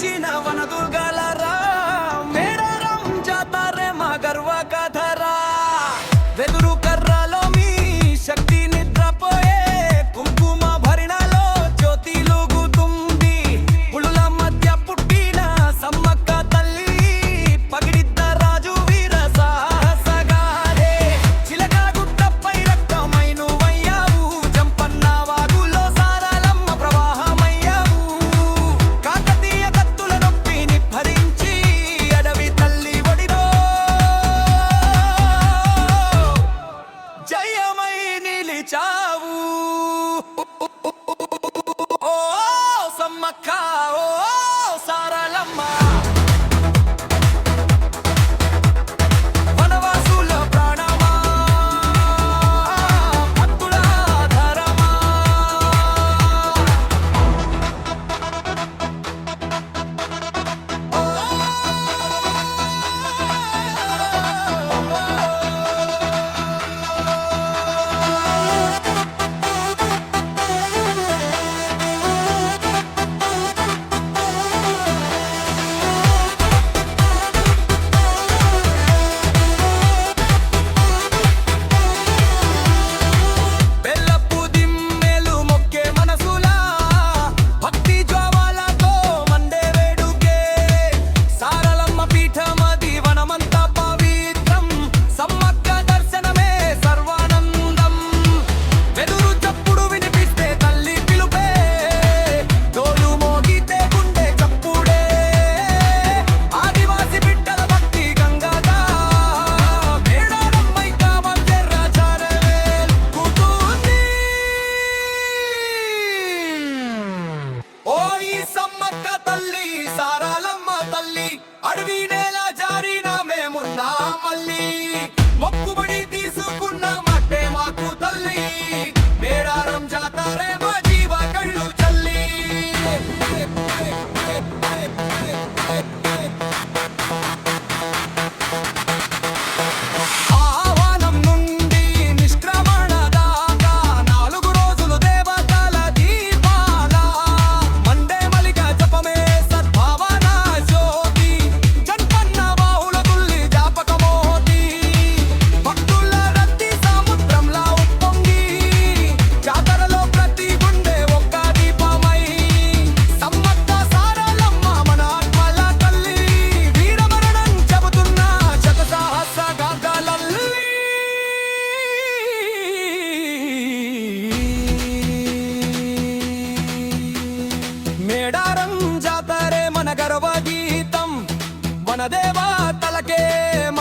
తెచ్చిన వనదుగలరా మేడారం జాతారే మా గర్వ కథ salvo. adivine. que